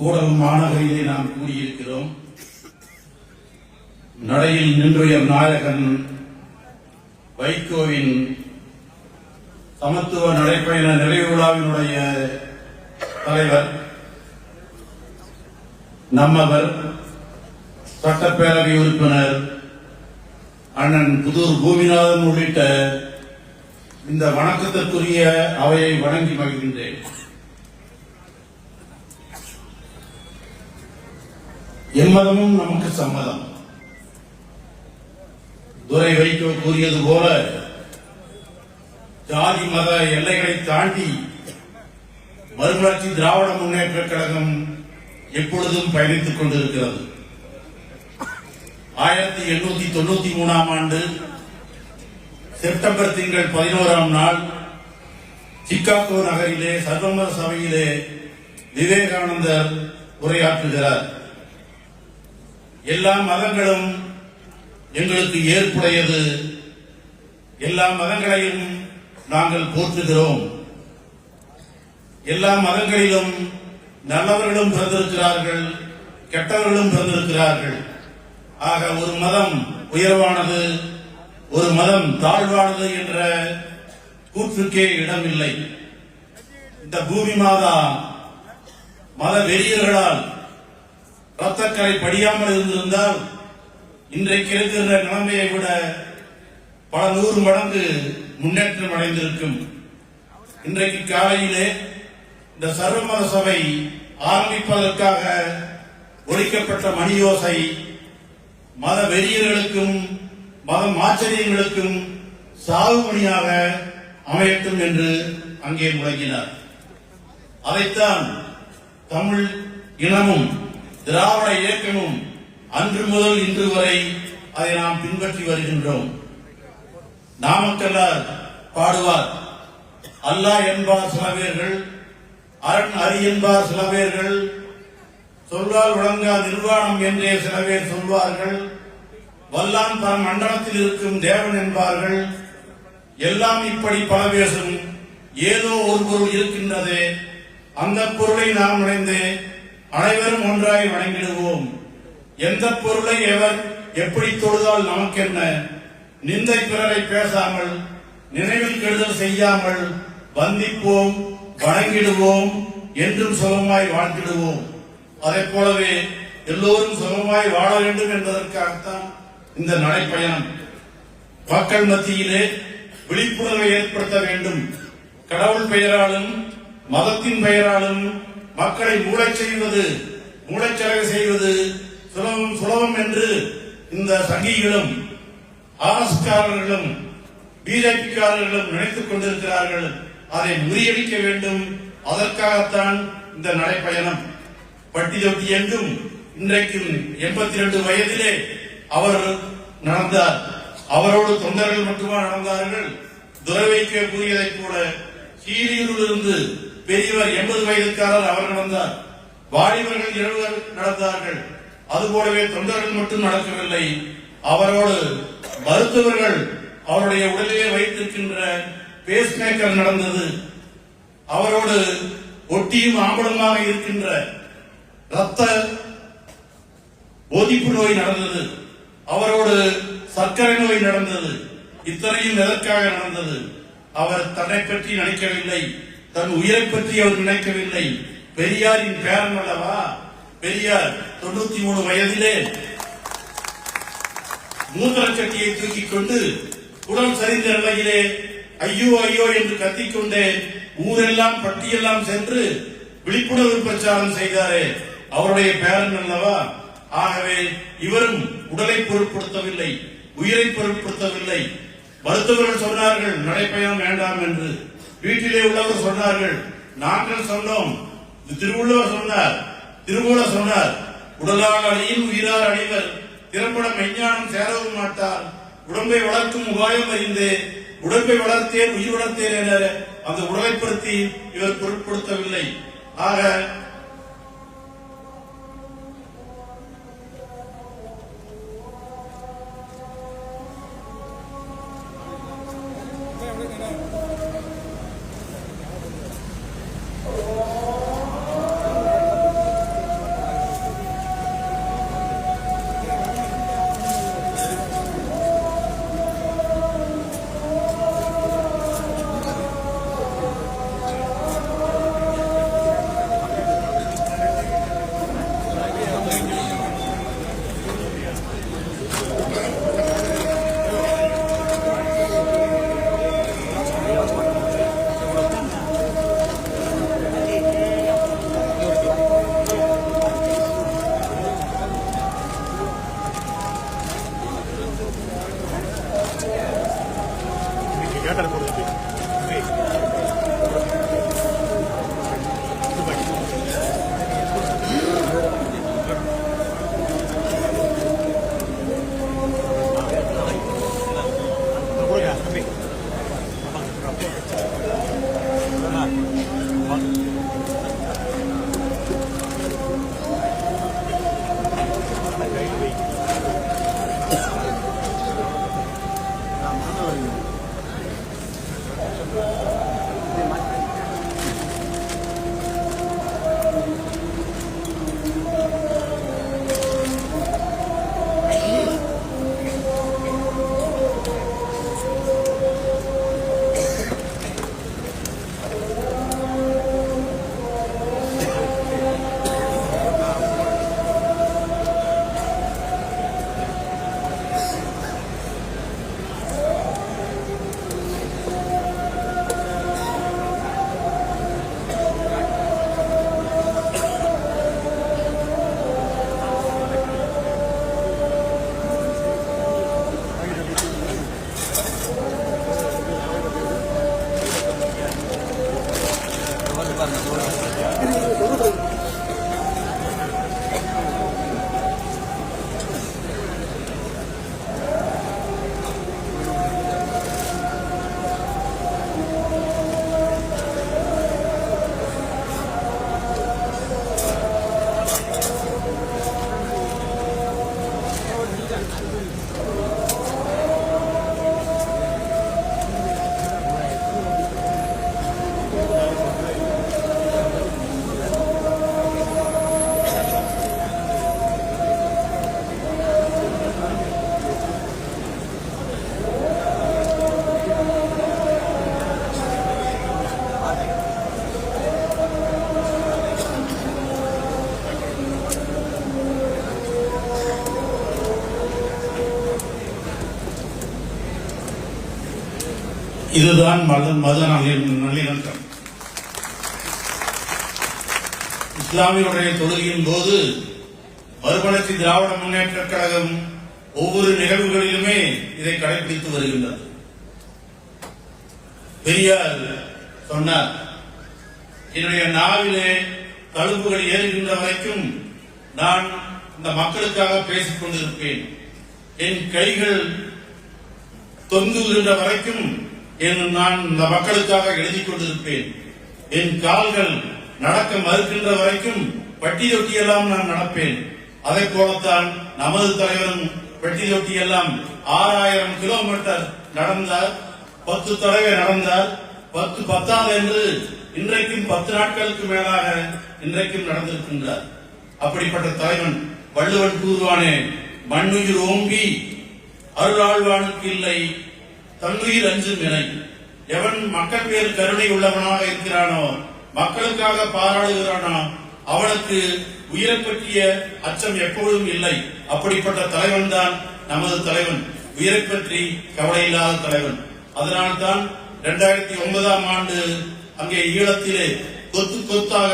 கூடல் மாநகரிலே நாம் கூடியிருக்கிறோம். நடையில் நின்றுயர் நாயகன் வைகோவின் சமத்துவ நடைப்பயண நிறைவு விழாவினுடைய தலைவர் நம்மவர் சட்டப்பேரவை உறுப்பினர் அண்ணன் புதூர் பூமிநாதன் உள்ளிட்ட இந்த வணக்கத்திற்குரிய அவையை வணங்கி மகிழ்கின்றேன். எம்மதமும் நமக்கு சம்மதம். துரை வைகோ கூறியது போல ஜாதி மத எல்லைகளை தாண்டி மறுமலர்ச்சி திராவிட முன்னேற்ற கழகம் எப்பொழுதும் பயணித்துக் கொண்டிருக்கிறது. ஆயிரத்தி எண்ணூத்தி தொண்ணூத்தி மூணாம் ஆண்டு செப்டம்பர் திங்கள் பதினோராம் நாள் சிக்காகோ நகரிலே சர்வமத சபையிலே விவேகானந்தர் உரையாற்றுகிறார். எல்லா மதங்களும் எங்களுக்கு ஏற்புடையது. எல்லா மதங்களையும் நாங்கள் போற்றுகிறோம். எல்லா மதங்களிலும் நல்லவர்களும் பிறந்திருக்கிறார்கள் கெட்டவர்களும் பிறந்திருக்கிறார்கள். ஆக ஒரு மதம் உயர்வானது ஒரு மதம் தாழ்வானது என்ற கூற்றுக்கே இடமில்லை. இந்த பூமி மாதா மத வெறியர்களால் ரத்தக்கரை படியாமல் இருந்திருந்தால் இன்றைக்கு இருக்கிற நிலைமையை விட பல நூறு மடங்கு முன்னேற்றம் அடைந்திருக்கும். இன்றைக்கு காலையிலே இந்த சர்வமத சபை ஆரம்பிப்பதற்காக ஒழிக்கப்பட்ட மணியோசை மத வெறியர்களுக்கும் மத ஆச்சரியங்களுக்கும் சாகுமணியாக அமையட்டும் என்று அங்கே முழங்கினார். அதைத்தான் தமிழ் இனமும் திராவிட இயக்கமும் அன்று முதல் இன்று வரை அதை நாம் பின்பற்றி வருகின்றோம். நாமக்கல்லார் பாடுவார் அல்லாஹ் என்பார் சில பேர்கள் அரண் அரி என்பார் சில பேர்கள் சொல்வால் விளங்கா நிர்வாணம் என்றே சில பேர் சொல்வார்கள் வல்லான் பல மண்டலத்தில் இருக்கும் தேவன் என்பார்கள் எல்லாம் இப்படி பல பேசும் ஏதோ ஒரு பொருள் இருக்கின்றது அந்த பொருளை நாம் நுழைந்து அனைவரும் ஒன்றாய் வணங்கிடுவோம். எந்த பொருளை எவர் எப்படி தொழுதால் நமக்கென்ன? நிந்தை பிறரை பேசாமல் நினைவில் கெடுதல் செய்யாமல் வந்திப்போம் வணங்கிடுவோம் என்றும் சுகமாய் வாழ்ந்திடுவோம் அதை போலவே எல்லோரும் சுகமாய் வாழ வேண்டும் என்பதற்காகத்தான் இந்த நடைப்பயணம். மக்கள் மத்தியிலே விழிப்புணர்வை ஏற்படுத்த வேண்டும். கடவுள் பெயராலும் மதத்தின் பெயராலும் மக்களை மூளை செய்வது மூளைச்சலகை செய்வது சுலபம் சுலபம் என்று இந்த சங்கிகளும் ஆர்எஸ்காரர்களும் பிஜேபிக்காரர்களும் நினைத்துக் கொண்டிருக்கிறார்கள். அதை முறியடிக்க வேண்டும். அதற்காகத்தான் இந்த நடைப்பயணம். பட்டி தொட்டி எங்கும் இன்றைக்கும் எண்பத்தி ரெண்டு வயதிலே அவர் நடந்தார். அவரோடு தொண்டர்கள் மட்டுமா நடந்தார்கள்? துறவைக்க கூறியதைப் போல சீரியூரில் பெரியவர் எண்பது வயதுக்காரர் அவர் நடந்தார். வாலிபர்கள் இருவர் நடந்தார்கள். அதுபோலவே தொண்டர்கள் மட்டும் நடக்கவில்லை. அவரோடு மருத்துவர்கள் அவருடைய உடலிலே வைத்திருக்கின்ற பேஸ் மேக்கர் நடந்தது. அவரோடு ஒட்டியும் ஆம்பளமாக இருக்கின்ற ரத்த ஒதிப்பு நோய் நடந்தது. அவரோடு சர்க்கரை நோய் நடந்தது. இத்தனையும் எதற்காக நடந்தது. அவர் தன்னை பற்றி நினைக்கவில்லை. தன் உயிரை பற்றி அவர் நினைக்கவில்லை. பெரியாரின் பேரன் அல்லவா? பெரியார் தொண்ணூத்தி மூணு வயதிலே மூன்றரை கட்டியை தூக்கிக் கொண்டு உடல் சரிந்த நிலையிலே ஐயோ ஐயோ என்று கத்திக்கொண்டே ஊரெல்லாம் பட்டியெல்லாம் சென்று விழிப்புணர்வு பிரச்சாரம் செய்தாரே. அவருடைய பேரன் அல்லவா? ஆகவே இவரும் உடலை பொருட்படுத்தவில்லை உயிரை பொருட்படுத்தவில்லை. மருத்துவர்கள் சொன்னார்கள் நடைப்பயணம் வேண்டாம் என்று. வீட்டிலே உள்ளவர் சொன்னார்கள் நாங்கள் சொன்னோம். திருவள்ளுவர் சொன்னார் திருமூலர் சொன்னார் உடலால் அணியும் உயிரால் அழிவர் திறம்பட மெஞ்ஞானம் சேரவும் மாட்டார். உடம்பை வளர்க்கும் உபாயம் அறிந்து உடம்பை வளர்த்தேன் உயிர் வளர்த்தேன் என அந்த உடலைப்படுத்தி இவர் பொருட்படுத்தவில்லை. ஆக primera persona. இதுதான் மத மத நல்லிணக்கம். இஸ்லாமியருடைய தொழுகையின் போது மறுமலர்ச்சி திராவிட முன்னேற்ற கழகம் ஒவ்வொரு நிகழ்வுகளிலுமே இதை கடைபிடித்து வருகின்றது. பெரியார் சொன்னார் என்னுடைய நாவிலே தழும்புகள் ஏறுகின்ற வரைக்கும் நான் இந்த மக்களுக்காக பேசிக் கொண்டிருப்பேன். என் கைகள் தொங்குகின்ற வரைக்கும் என் நான் இந்த மக்களுக்காக எழுதிக் கொண்டிருப்பேன். என் கால்கள் நடக்க மறுக்கின்ற வரைக்கும் பட்டி தொட்டியெல்லாம் நான் நடப்பேன். அதை போலத்தான் நமது தலைவரும் பட்டி தொட்டியெல்லாம் ஆறாயிரம் கிலோமீட்டர் நடந்தார் பத்து தடவை நடந்தார் பத்து பத்தாவது என்று இன்றைக்கும் பத்து நாட்களுக்கு மேலாக இன்றைக்கும் நடந்திருக்கின்றார். அப்படிப்பட்ட தலைவன் வள்ளுவன் கூறுவானே மண்ணுயிர் ஓம்பி அருளாழ்வானுக்கு இல்லை தன்னுயிர் அஞ்சும் நிலை. எவன் மக்கள் பேர் கருணை உள்ளவனாக இருக்கிறானோ மக்களுக்காக பாராளுகிறானோ அவனுக்கு உயிரை பற்றிய அச்சம் எப்பொழுதும் இல்லை. அப்படிப்பட்ட தலைவன் தான் நமது தலைவன். உயிரை பற்றி கவலை இல்லாத தலைவன். அதனால்தான் இரண்டாயிரத்தி ஒன்பதாம் ஆண்டு அங்கே ஈழத்திலே கொத்து கொத்தாக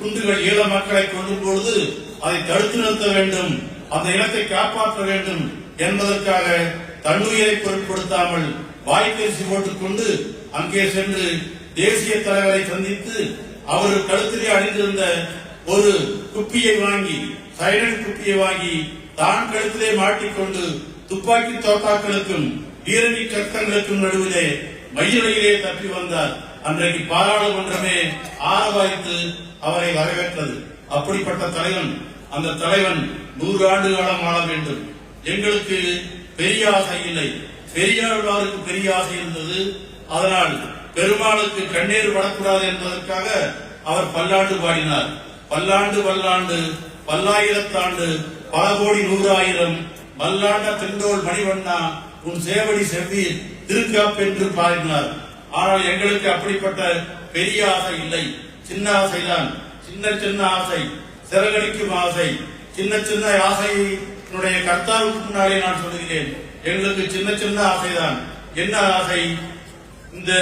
குண்டுகள் ஈழ மக்களை கொள்ளும் பொழுது அதை தடுத்து நிறுத்த வேண்டும் அந்த இனத்தை காப்பாற்ற வேண்டும் என்பதற்காக தன்னுயிரை பொருட்படுத்தாமல் வாய்ப்பேசி போட்டுக்கொண்டு அங்கே சென்று தேசிய தலைவரை சந்தித்து அவர் கழுத்திலே அணிந்திருந்த ஒரு குப்பியை வாங்கி சைலண்ட் குப்பியை வாங்கி தான் கழுத்திலே மாட்டிக்கொண்டு துப்பாக்கி தோட்டாக்களுக்கும் வீரணி கட்டங்களுக்கும் நடுவிலே மயிலையிலே தப்பி வந்தார். அன்றைக்கு பாராளுமன்றமே ஆரவாய்த்து அவரை வரவேற்றது. அப்படிப்பட்ட தலைவன் அந்த தலைவன் நூறு ஆண்டு காலம் ஆள வேண்டும். எங்களுக்கு பெரிய ஆசை இல்லை. பெரியாழ்வாருக்கு பெரிய ஆசை இருந்தது. அதனால் பெருமாளுக்கு கண்ணீர் படக்கூடாது என்பதற்காக அவர் பல்லாண்டு பாடினார். பல்லாண்டு பல்லாண்டு பல்லாயிரத்தாண்டு பல கோடி நூறாயிரம் மல்லாண்ட பெண்டோல் மணிவண்ணா உன் சேவடி திருக்காப் திருக்காப்பென்று பாடினார். ஆனால் எங்களுக்கு அப்படிப்பட்ட பெரிய ஆசை இல்லை. சின்ன ஆசைதான் சின்ன சின்ன ஆசை. சிறகடிக்கும் ஆசை. சின்ன சின்ன என்னுடைய கர்த்தாவுக்கு முன்னாலே நான் சொல்கிறேன் எங்களுக்கு சின்ன சின்ன ஆசைதான். என்ன ஆசை? இந்த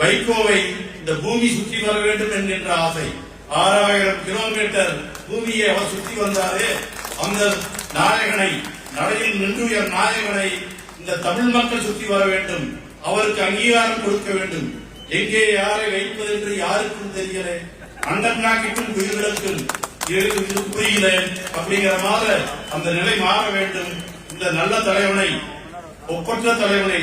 வைகோவை இந்த பூமி சுற்றி வர வேண்டும் என்கின்ற ஆசை. ஆறாயிரம் கிலோமீட்டர் பூமியை அவர் சுற்றி வந்தாரே அந்த நாயகனை நடையில் நின்றுயர் நாயகனை இந்த தமிழ் மக்கள் சுற்றி வர வேண்டும். அவருக்கு அங்கீகாரம் கொடுக்க வேண்டும். எங்கே யாரை வைப்பது என்று யாருக்கும் தெரியலே. அண்டர் நாக்கிற்கும் உயிர்களுக்கும் இது இது புரியல அப்படிங்கிற மாதிரி அந்த நிலை மாற வேண்டும். இந்த நல்ல தலைவனை ஒப்பற்ற தலைவனை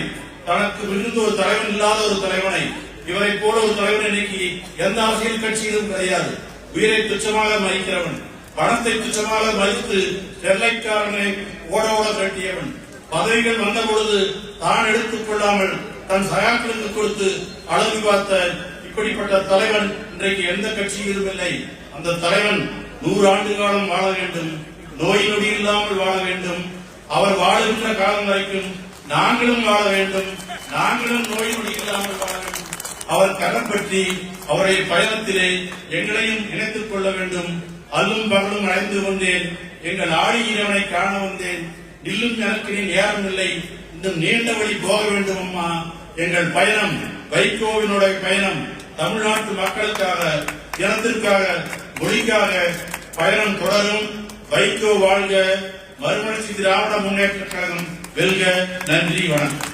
தனக்கு மிகுந்த ஒரு தலைவன் இல்லாத ஒரு தலைவனை இவரை போல ஒரு தலைவன் இன்னைக்கு எந்த அரசியல் கட்சியிலும் கிடையாது. உயிரை துச்சமாக மதிக்கிறவன் பணத்தை துச்சமாக மதித்து ஸ்டெர்லைட்காரனை ஓட ஓட கட்டியவன். பதவிகள் வந்த பொழுது தான் எடுத்துக் கொள்ளாமல் தன் சகாக்களுக்கு கொடுத்து அழகு பார்த்த இப்படிப்பட்ட தலைவன் இன்றைக்கு எந்த கட்சியிலும் இல்லை. அந்த தலைவன் நூறு ஆண்டு காலம் வாழ வேண்டும். நோய் நொடி இல்லாமல் வாழ வேண்டும். அவர் வாழுகின்ற காலம் வரைக்கும் நாங்களும் வாழ வேண்டும். நாங்களும் நோய் நொடி இல்லாமல் வாழ வேண்டும். அவர் கரம் பற்றி அவரை பயணத்திலே எங்களையும் இணைத்துக் கொள்ள வேண்டும். அல்லும் பகலும் அழைந்து கொண்டேன் எங்கள் ஆடியினவனை காண வந்தேன். நில்லும் எனக்கு நீ நேரம் இல்லை. இன்னும் நீண்ட வழி போக வேண்டும் அம்மா. எங்கள் பயணம் வைகோவினுடைய பயணம். தமிழ்நாட்டு மக்களுக்காக இனத்திற்காக மொழிக்காக பயணம் தொடரும். வைகோ வாழ்க. மறுமலர்ச்சி திராவிட முன்னேற்ற கழகம் வெல்க. நன்றி வணக்கம்.